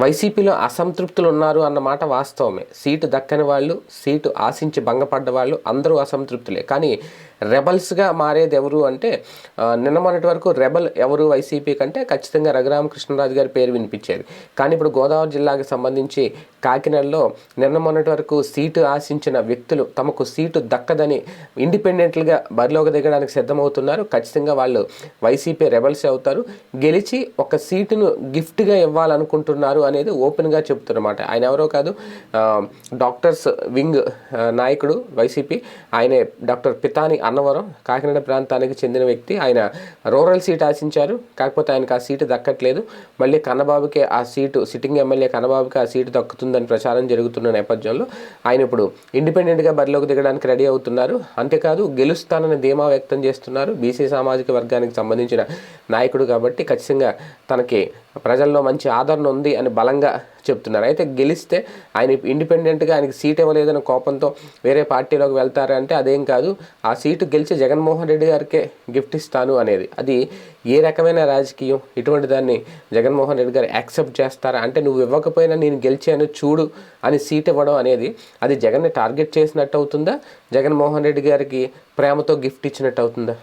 వైసీపీలో అసంతృప్తులు ఉన్నారు అన్నమాట వాస్తవమే. సీటు దక్కని వాళ్ళు సీటు ఆశించి భంగపడ్డ వాళ్ళు అందరూ అసంతృప్తులే. కానీ రెబల్స్గా మారేది ఎవరు అంటే నిన్న మొన్నటి వరకు రెబల్ ఎవరు వైసీపీ కంటే ఖచ్చితంగా రఘురామకృష్ణరాజు గారి పేరు వినిపించేది. కానీ ఇప్పుడు గోదావరి జిల్లాకి సంబంధించి కాకినాడలో నిన్న మొన్నటి వరకు సీటు ఆశించిన వ్యక్తులు తమకు సీటు దక్కదని ఇండిపెండెంట్లుగా బరిలోకి దిగడానికి సిద్ధమవుతున్నారు. ఖచ్చితంగా వాళ్ళు వైసీపీ రెబల్స్ అవుతారు. గెలిచి ఒక సీటును గిఫ్ట్గా ఇవ్వాలనుకుంటున్నారు అనేది ఓపెన్గా చెప్తున్నమాట ఆయన ఎవరో కాదు డాక్టర్స్ వింగ్ నాయకుడు వైసీపీ. ఆయనే డాక్టర్ పితాని అన్నవరం కాకినాడ ప్రాంతానికి చెందిన వ్యక్తి. ఆయన రూరల్ సీట్ ఆశించారు. కాకపోతే ఆయనకు ఆ సీటు దక్కట్లేదు. మళ్ళీ కన్నబాబుకే ఆ సీటు సిట్టింగ్ ఎమ్మెల్యే కన్నబాబుకి ఆ సీటు దక్కుతుందని ప్రచారం జరుగుతున్న నేపథ్యంలో ఆయన ఇప్పుడు ఇండిపెండెంట్గా బరిలోకి దిగడానికి రెడీ అవుతున్నారు. అంతేకాదు గెలుస్తానని ధీమా వ్యక్తం చేస్తున్నారు. బీసీ సామాజిక వర్గానికి సంబంధించిన నాయకుడు కాబట్టి ఖచ్చితంగా తనకి ప్రజల్లో మంచి ఆదరణ ఉంది అని బలంగా చెప్తున్నారు. అయితే గెలిస్తే ఆయన ఇండిపెండెంట్గా ఆయనకి సీట్ ఇవ్వలేదని కోపంతో వేరే పార్టీలోకి వెళ్తారా అంటే అదేం కాదు. ఆ సీటు గెలిచి జగన్మోహన్ రెడ్డి గారికే గిఫ్ట్ ఇస్తాను అనేది. అది ఏ రకమైన రాజకీయం? ఇటువంటి దాన్ని జగన్మోహన్ రెడ్డి గారు యాక్సెప్ట్ చేస్తారా? అంటే నువ్వు ఇవ్వకపోయినా నేను గెలిచాను చూడు అని సీట్ ఇవ్వడం అనేది అది జగన్ని టార్గెట్ చేసినట్టు అవుతుందా? జగన్మోహన్ రెడ్డి గారికి ప్రేమతో గిఫ్ట్ ఇచ్చినట్టు అవుతుందా?